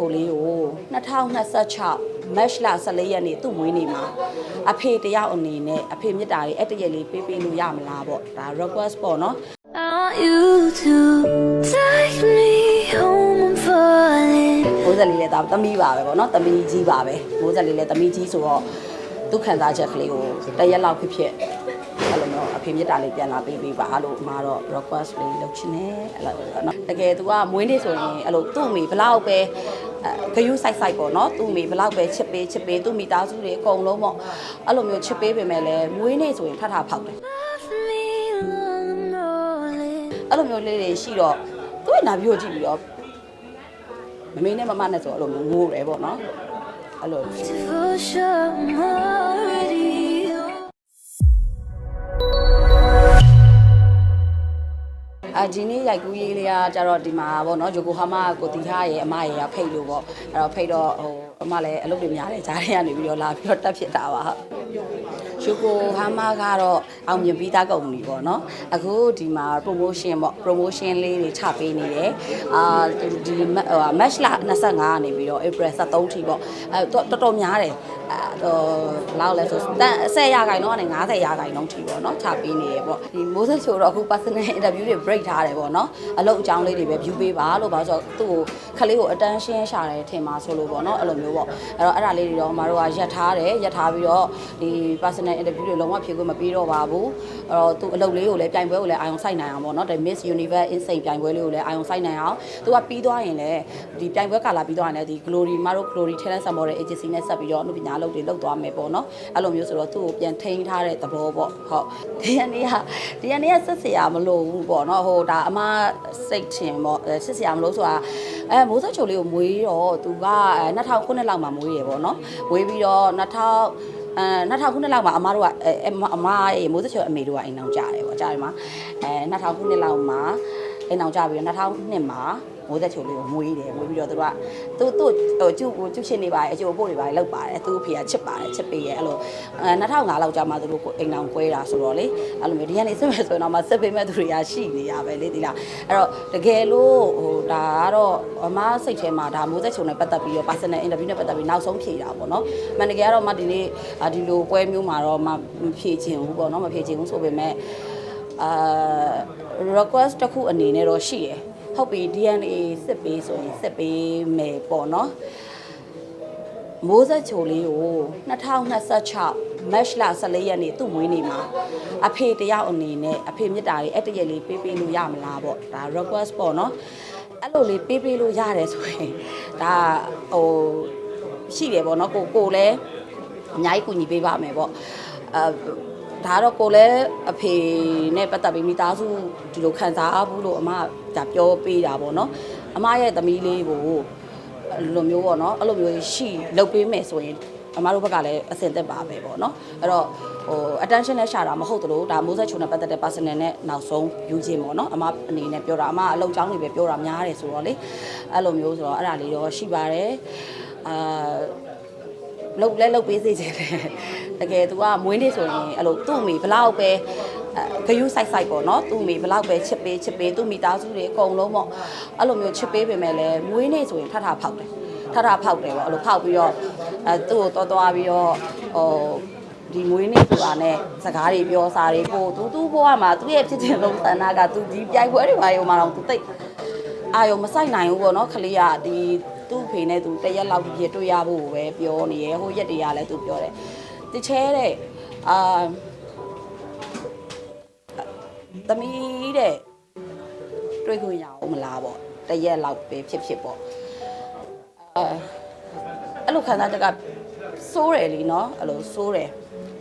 ချိုလေးကို2026 match လ14ရက်နေ့သူ့မွေးနေ့မှာအဖေတယောက်အနေနဲ့အဖေမြတ်တာလေးအဲ့တရက်လေးပေးပေးလို့ရမလားပေါ့ဒါ request ပေါ့နော် I want you to take me home I'm falling မိုးဆက်လေးလည်းဒါသမီးပါပဲပေါ့နော်သမီးကြီးပါပဲမိုးဆက်လေးလည်းသမီးကြီးဆိုတော့သူခံစားချက်ကလေးကိုတရက်လောက်ဖြစ်ဖြစ်အဲ့လိုမျိုးအဖေမြတ်တာလေးပြန်လာပေးပေးပါလို့အမတော့ request လေးလုပ်ချင်တယ်အဲ့လိုပေါ့နော်တကယ်သူကမွေးနေ့ဆိုရင်အဲ့လိုသူ့အမိဘလောက်ပဲ ဂယုစိုက်စိုက်ပေါ့နော်သူ့အမိဘလောက်ပဲချစ်ပေးချစ်ပေးသူ့မိသားစုတွေအကုန်လုံးပေါ့အဲ့လိုမျိုးချစ်ပေးပေမဲ့လည်းမွေးနေ့ဆိုရင်ထထဖောက်တယ် Love me long and rolling အဲ့လိုမျိုးလေးတွေရှိတော့သူ့ရဲ့နာပြီးတော့ကြည့်ပြီးတော့မမေနဲ့မမနဲ့ဆိုအဲ့လိုမျိုးငိုရဲပေါ့နော်အဲ့လို အာဒီနေ့ရိုက်ကူးရေးလေးကကြတော့ဒီမှာပေါ့နော်ယိုကိုဟာမာကိုတီထားရဲ့အမရဲ့ကဖိတ်လို့ပေါ့အဲ့တော့ဖိတ်တော့ဟိုအမလည်းအလုပ်တွေများတယ်ဂျားတွေကနေပြီးတော့လာပြီးတော့တက်ဖြစ်တာပါဟုတ်ယိုကိုဟာမာကတော့အောင်မြင်ပြီးသားကုမ္ပဏီပေါ့နော်အခုဒီမှာ promotion ပေါ့ promotion လေးတွေချပေးနေတယ်အာဒီဟို match လ25ကနေပြီးတော့ April 23ထိပေါ့အဲတော်တော်များတယ်အဲတော့ဘယ်လောက်လဲဆိုတန်10ရာခိုင်နှုန်းကနေ90ရာခိုင်နှုန်းထိပေါ့နော်ချပေးနေရပေါ့ဒီမိုးဆက်ချိုတော့အခု personal interview တွေ break ထားတယ်ပေါ့နော်အလုပ်အကြောင်းလေးတွေပဲ view ပေးပါလို့ပါဆိုတော့သူ့ကိုခလေးကို attention ရှာတယ်ထင်ပါဆိုလို့ပေါ့နော်အဲ့လိုမျိုးပေါ့အဲ့တော့အဲ့ဒါလေးတွေတော့မတို့ကရက်ထားတယ်ရက်ထားပြီးတော့ဒီ personal interview တွေလုံးဝဖြေခွင့်မပေးတော့ပါဘူးအဲ့တော့သူအလုပ်လေးကိုလည်းပြိုင်ပွဲကိုလည်းအာရုံစိုက်နိုင်အောင်ပေါ့နော်ဒီ Miss Universe Insane ပြိုင်ပွဲလေးကိုလည်းအာရုံစိုက်နိုင်အောင်သူကပြီးသွားရင်လည်းဒီပြိုင်ပွဲကာလာပြီးသွားရင်လည်းဒီ Glory မတို့ Glory Talent Summit ရဲ့ agency နဲ့ဆက်ပြီးတော့အမှုပညာအလုပ်တွေလုပ်သွားမယ်ပေါ့နော်အဲ့လိုမျိုးဆိုတော့သူ့ကိုပြန်ထိန်းထားတဲ့သဘောပေါ့ဟုတ်ဒီကနေ့ကဒီကနေ့ကစစ်စရာမလိုဘူးပေါ့နော်ဟိုဒါအမစိတ်ချင်ပေါ့အဲစစ်စရာမလိုဆိုတာအဲမိုးဆက်ချိုလေးကိုမွေးတော့သူကအဲ2000ခုနှစ်လောက်မှာမွေးရပေါ့နော်မွေးပြီးတော့2000အဲ2000ခုနှစ်လောက်မှာအမတို့ကအဲအမရဲ့မိုးစချိုအမေတို့ကအိမ်အောင်ကြတယ်ပေါ့ကြားတယ်မှာအဲ2000ခုနှစ်လောက်မှာအိမ်အောင်ကြပြီးတော့2000နှစ်မှာ မိုးသက်ချိုလေးကိုမွေးတယ်မွေးပြီးတော့သူကသူသူဟိုကျုပ်ကိုကျုပ်ချစ်နေပါတယ်အကျိုးပို့တွေပါတယ်လောက်ပါတယ်သူ့အဖေကချစ်ပါတယ်ချစ်ပေးရဲ့အဲ့လိုအဲ2005လောက်ကြာမှသူတို့ကိုအိမ်အောင်ကွဲတာဆိုတော့လေအဲ့လိုမျိုးဒီကနေစစ်မဲ့ဆိုရင်တော့မှစစ်ပေးမဲ့သူတွေကရှိနေရပဲလေဒီလားအဲ့တော့တကယ်လို့ဟိုဒါကတော့အမစိတ်ထဲမှာဒါမိုးသက်ချိုနဲ့ပတ်သက်ပြီးတော့ personal interview နဲ့ပတ်သက်ပြီးနောက်ဆုံးဖြေတာပေါ့နော်မှန်တကယ်ကတော့မဒီနေ့ဒီလိုပွဲမျိုးမှာတော့မဖြေချင်ဘူးပေါ့နော်မဖြေချင်ဘူးဆိုပေမဲ့အာ request တစ်ခုအနေနဲ့တော့ရှိတယ် ဟုတ်ပြီ DNA စစ်ပေးဆိုရင်စစ်ပေးမယ်ပေါ့နော်မိုးဆက်ချိုလေးကို2026 match လ14ရက်နေ့သူ့မွေးနေ့မှာအဖေတယောက်အနေနဲ့အဖေမြတ်တာလေးအဲ့တရက်လေးပေးပေးလို့ရမလားပေါ့ဒါ request ပေါ့နော်အဲ့လိုလေးပေးပေးလို့ရတယ်ဆိုရင်ဒါဟိုရှိတယ်ပေါ့နော်ကိုကိုလည်းအများကြီးကူညီပေးပါမယ်ပေါ့အဲ ဒါတော့ကိုလည်းအဖေနဲ့ပတ်သက်ပြီးမိသားစုဒီလိုခံစားဘူးလို့အမကဒါပြောပေးတာပေါ့နော်အမရဲ့သမီးလေးကိုအဲ့လိုမျိုးပေါ့နော်အဲ့လိုမျိုးရှိလုပ်ပေးမယ်ဆိုရင်အမတို့ဘက်ကလည်းအဆင်သက်ပါပဲပေါ့နော်အဲ့တော့ဟို attention နဲ့ရှာတာမဟုတ်သလိုဒါမိုးဆက်ချုံနဲ့ပတ်သက်တဲ့ personal နဲ့နောက်ဆုံးယူခြင်းပေါ့နော်အမအနေနဲ့ပြောတာအမအလုပ်ကြောင်းတွေပဲပြောတာများတယ်ဆိုတော့လေအဲ့လိုမျိုးဆိုတော့အဲ့ဒါလေးတော့ရှိပါတယ်အာ လုတ်လဲလုတ်ပေးစေချင်တယ်တကယ် तू ကမွေးနေ့ဆိုရင်အဲ့လိုသူ့အမိဘလောက်ပဲဂယုစိုက်စိုက်ပေါ့နော်သူ့အမိဘလောက်ပဲချစ်ပေးချစ်ပေးသူ့မိသားစုတွေအကုန်လုံးပေါ့အဲ့လိုမျိုးချစ်ပေးပေမဲ့လည်းမွေးနေ့ဆိုရင်ထထဖောက်တယ်ထထဖောက်တယ်ပေါ့အဲ့လိုဖောက်ပြီးတော့အဲသူ့ကိုတော်တော်ပြီးတော့ဟိုဒီမွေးနေ့ဆိုတာနဲ့စကားတွေပြောစားတွေကိုသူသူ့ဘဝမှာသူ့ရဲ့ဖြစ်ချင်ဆုံးသန္တာကသူဒီပြိုင်ပွဲတွေမှာရောမှာတော့သူတိတ်အာယုံမဆိုင်နိုင်ဘူးပေါ့နော်ခလေးကဒီ သူ့ဖေနဲ့သူတရက်လောက်ပြတွေ့ရဖို့ပဲပြောနေရဟိုရက်တွေကလည်းသူပြောတယ်တချဲတဲ့အာသမီးတဲ့တွေ့ခွင့်ရအောင်မလားပေါ့တရက်လောက်ပဲဖြစ်ဖြစ်ပေါ့အာအဲ့လိုခံစားချက်ကစိုးတယ်လीเนาะအဲ့လိုစိုးတယ်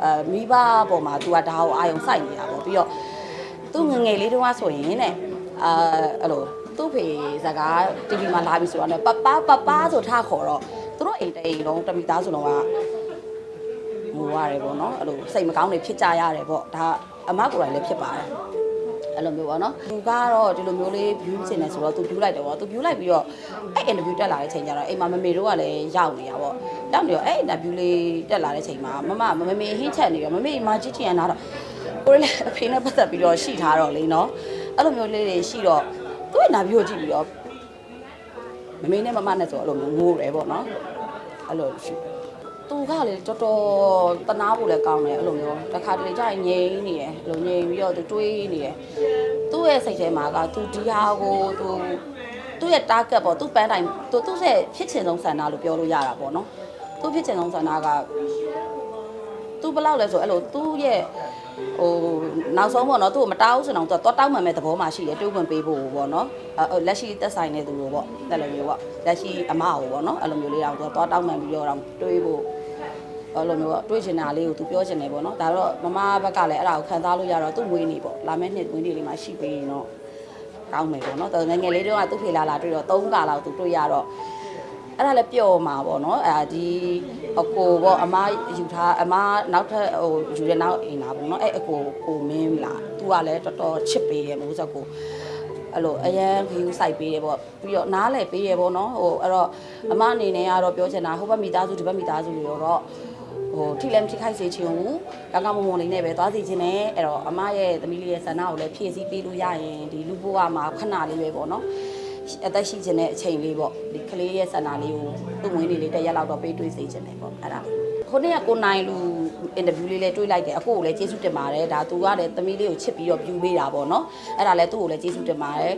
အာမိဘပေါ်မှာ तू ကဒါကိုအာယုံစိုက်နေတာပေါ့ပြီးတော့သူငငယ်လေးတုန်းကဆိုရင်တဲ့အာအဲ့လို သူ့ဖေစကား TV မှာလာပြီဆိုတော့ねပပပပဆိုထားခေါ်တော့သူတို့အိမ်တိန်လုံးတမိသားစုလုံးကငိုရတယ်ပေါ့နော်အဲ့လိုစိတ်မကောင်းတွေဖြစ်ကြရတယ်ပေါ့ဒါအမကိုယ်တိုင်လည်းဖြစ်ပါတယ်အဲ့လိုမျိုးပေါ့နော်သူကတော့ဒီလိုမျိုးလေး view ချင်တယ်ဆိုတော့သူ view လိုက်တယ်ပေါ့သူ view လိုက်ပြီးတော့အဲ့ interview တက်လာတဲ့ချိန်ကျတော့အိမ်မှာမမေတို့ကလည်းရောက်နေတာပေါ့ရောက်နေတော့အဲ့ interview လေးတက်လာတဲ့ချိန်မှာမမမမေဟင်းချက်နေရောမမေမာကြည့်ချင်ရနာတော့ကိုယ်လည်းအဖေနဲ့ပတ်သက်ပြီးတော့ရှိထားတော့လေနော်အဲ့လိုမျိုးလေးတွေရှိတော့ သူ့ရဲ့ interview ကိုကြည့်ပြီးတော့မမေနဲ့မမနဲ့ဆိုအဲ့လိုမျိုးငိုတယ်ပေါ့နော်အဲ့လိုရှိသူကလေတော်တော်တနာဖို့လည်းကောင်းတယ်အဲ့လိုမျိုးတခါတလေကျရင်ငြိမ်နေတယ်အဲ့လိုငြိမ်ပြီးတော့သူတွေးနေတယ်သူ့ရဲ့စိတ်ထဲမှာကသူဒီဟာကိုသူသူ့ရဲ့ target ပေါ့သူ့ပန်းတိုင်းသူသူ့ရဲ့ဖြစ်ချင်ဆုံးဆန္ဒလို့ပြောလို့ရတာပေါ့နော်သူ့ဖြစ်ချင်ဆုံးဆန္ဒကသူဘယ်လောက်လဲဆိုအဲ့လိုသူ့ရဲ့ ဟိုနောက်ဆုံးပေါ့နော်သူ့ကိုမတောင်းစင်အောင်သူတော့တောင်းမှန်မဲ့သဘောမှရှိတယ်တွေးခွင့်ပေးဖို့ပေါ့နော်အဲ့လက်ရှိသက်ဆိုင်နေသူကိုပေါ့အဲ့လိုမျိုးပေါ့လက်ရှိအမကိုပေါ့နော်အဲ့လိုမျိုးလေးတော့သူတော့တောင်းမှန်ပြီးတော့တွေးဖို့အဲ့လိုမျိုးပေါ့တွေးချင်တာလေးကိုသူပြောချင်တယ်ပေါ့နော်ဒါတော့မမဘက်ကလည်းအဲ့ဒါကိုခံစားလို့ရတော့သူ့ဝင်းနေပေါ့လာမယ့်နှစ်ဝင်းနေလေးမှာရှိပေးရင်တော့ကောင်းမယ်ပေါ့နော်တော်ငယ်ငယ်လေးတုန်းကသူ့ဖေလာလာတွေ့တော့၃ကာလောက်သူတွေ့ရတော့ အဲ့ဒါလည်းပျော်မှာပေါ့နော်အဲ့ဒါဒီအကိုပေါ့အမယူထားအမနောက်ထပ်ဟိုယူတဲ့နောက်အိမ်လာပေါ့နော်အဲ့အကိုကိုမင်းလာသူကလည်းတော်တော်ချစ်ပေးတယ်မိုးဆက်ကိုအဲ့လိုအရန်ခ ्यू စိုက်ပေးတယ်ပေါ့ပြီးတော့နားလည်းပေးရပေါ့နော်ဟိုအဲ့တော့အမအနေနဲ့ကတော့ပြောချင်တာဟိုဘက်မိသားစုဒီဘက်မိသားစုတွေတော့ဟိုထိလည်းမထိခိုက်စေချင်ဘူးကောင်းကောင်းမွန်မွန်လေးနဲ့ပဲသွားစီချင်တယ်အဲ့တော့အမရဲ့သမီးလေးရဲ့ဆန္ဒကိုလည်းဖြည့်ဆည်းပေးလို့ရရင်ဒီလူဘဝမှာခဏလေးပဲပေါ့နော် အသက်ရှိခြင်းတဲ့အချိန်လေးပေါ့ဒီကလေးရဲ့ဆန္ဒလေးကိုသူ့ဝင်းလေးလေးတစ်ရက်လောက်တော့ပေးတွေ့စေခြင်းတယ်ပေါ့အဲ့ဒါခုနေ့ကကိုနိုင်လူအင်တာဗျူးလေးလည်းတွေးလိုက်တယ်အကိုကိုလည်းကျေးဇူးတင်ပါတယ်ဒါသူကလည်းသမီးလေးကိုချစ်ပြီးတော့ပြူပေးတာပေါ့နော်အဲ့ဒါလည်းသူ့ကိုလည်းကျေးဇူးတင်ပါတယ်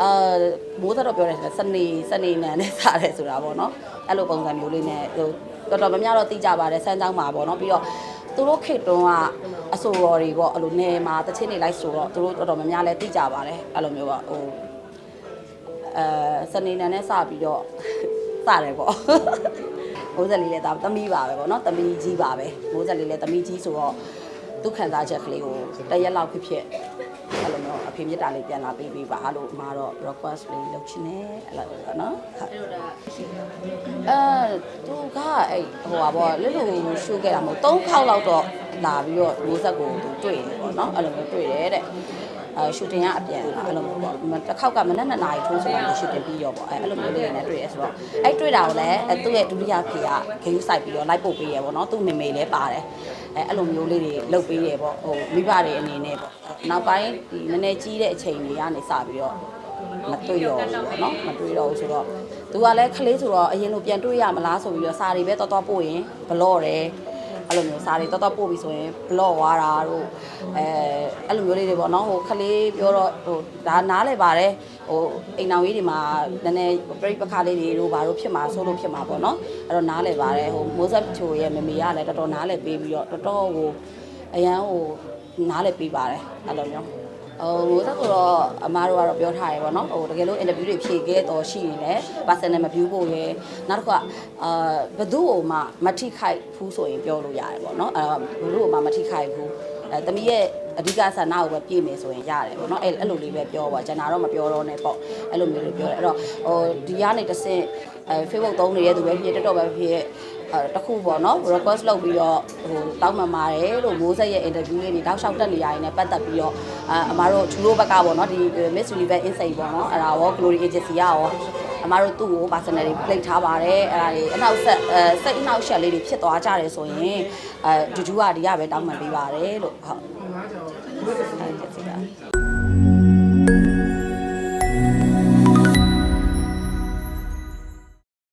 အာမိုးသက်တော့ပြောတယ်စနေစနေနံနဲ့စားတယ်ဆိုတာပေါ့နော်အဲ့လိုပုံစံမျိုးလေးနဲ့ဟိုတော်တော်များများတော့သိကြပါတယ်စမ်းကြောင်းမှာပေါ့နော်ပြီးတော့သူတို့ခေတ်တုန်းကအဆိုတော်တွေပေါ့အဲ့လိုနေမှာတချင်းနေလိုက်ဆိုတော့သူတို့တော်တော်များများလည်းသိကြပါတယ်အဲ့လိုမျိုးပေါ့ဟို အဲစနေနံနဲ့စပြီးတော့စတယ်ပေါ့မိုးဆက်လေးလည်းဒါသမီးပါပဲပေါ့နော်သမီးကြီးပါပဲမိုးဆက်လေးလည်းသမီးကြီးဆိုတော့သူခံစားချက်ကလေးကိုတရက်လောက်ဖြစ်ဖြစ် အဲ့လိုမျိုးအဖေမြတ်တာလေးပြန်လာပေးပေးပါလို့အမတော့ request လေးလုပ်ချင်တယ်အဲ့လိုပေါ့နော်ဟုတ်အဲသူကအဲ့ဟိုပါပေါ့လွတ်လွတ်ရှိုးခဲ့တာမဟုတ်၃ခေါက်လောက်တော့လာပြီးတော့မိုးဆက်ကိုသူတွေ့တယ်ပေါ့နော်အဲ့လိုမျိုးတွေ့တယ်တဲ့အဲရှူတင်ကအပြန်လာအဲ့လိုမျိုးပေါ့တစ်ခေါက်ကမနက်2နာရီထိုးဆိုတော့ရှူတင်ပြီးရောပေါ့အဲအဲ့လိုမျိုးလေးနဲ့တွေ့ရဆိုတော့အဲ့တွေ့တာကိုလည်းသူ့ရဲ့ဒုတိယဖေကဂိမ်းစိုက်ပြီးတော့လိုက်ပို့ပေးရပေါ့နော်သူ့မေမေလည်းပါတယ် အဲအဲ့လိုမျိုးလေးတွေလုပ်ပေးရပေါ့ဟိုမိဘတွေအနေနဲ့ပေါ့နောက်ပိုင်းဒီနည်းနည်းကြီးတဲ့အချိန်တွေကနေစပြီးတော့မတွေ့တော့ဘူးပေါ့နော်မတွေ့တော့ဘူးဆိုတော့သူကလည်းကလေးဆိုတော့အရင်လိုပြန်တွေ့ရမလားဆိုပြီးတော့စာတွေပဲတော်တော်ပို့ရင်ဘလော့တယ် အဲ့လိုမျိုးစားတွေတော်တော်ပို့ပြီးဆိုရင် blog ဝါတာတို့အဲအဲ့လိုမျိုးလေးတွေပေါ့နော်ဟိုခလေးပြောတော့ဟိုဒါနားလဲပါတယ်ဟိုအိမ်အောင်ကြီးတွေမှာနည်းနည်းပြိပခါလေးတွေတို့ဘာလို့ဖြစ်မှာဆိုလို့ဖြစ်မှာပေါ့နော်အဲ့တော့နားလဲပါတယ်ဟိုမိုးဆက်ချိုရဲ့မမေကလည်းတော်တော်နားလဲပေးပြီးတော့တော်တော်ဟိုအရန်ဟိုနားလဲပေးပါတယ်အဲ့လိုမျိုး ဟိုမိုးဆက်ဆိုတော့အမားတို့ကတော့ပြောထားရယ်ပေါ့နော်ဟိုတကယ်လို့ interview တွေဖြေခဲ့တော့ရှိရင်လည်း personal review ဖို့ရယ်နောက်တစ်ခါအာဘယ်သူ့ကိုမှမထိခိုက်ဘူးဆိုရင်ပြောလို့ရတယ်ပေါ့နော်အဲဘယ်သူ့ကိုမှမထိခိုက်ဘူးအဲတမီးရဲ့အဓိကဆန္ဒကိုပဲပြည့်မယ်ဆိုရင်ရတယ်ပေါ့နော်အဲ့အဲ့လိုလေးပဲပြောပါကျွန်တော်တော့မပြောတော့နဲ့ပေါ့အဲ့လိုမျိုးလေးပြောတယ်အဲ့တော့ဟိုဒီကနေတစ်ဆင့်အဲ Facebook သုံးနေတဲ့သူပဲဖြစ်တက်တော့ပဲဖြစ်အဲ တခုပေါ့နော် request လုပ်ပြီးတော့ဟိုတောင်းပန်ပါတယ်လို့မိုးဆက်ရဲ့ interview လေးတွေတောက်လျှောက်တက်နေရရင်လည်းပတ်သက်ပြီးတော့အာအမားတို့သူတို့ဘက်ကပေါ့နော်ဒီ Miss Universe Insight ပေါ့နော်အဲ့ဒါရော Glory Agency ကရောအမားတို့သူ့ကို personal တွေ plate ထားပါတယ်အဲ့ဒါတွေအနောက်ဆက်အဲစိတ်အနောက်ရှက်လေးတွေဖြစ်သွားကြတယ်ဆိုရင်အဲဂျူဂျူကဒီကပဲတောင်းပန်ပေးပါတယ်လို့ဟုတ်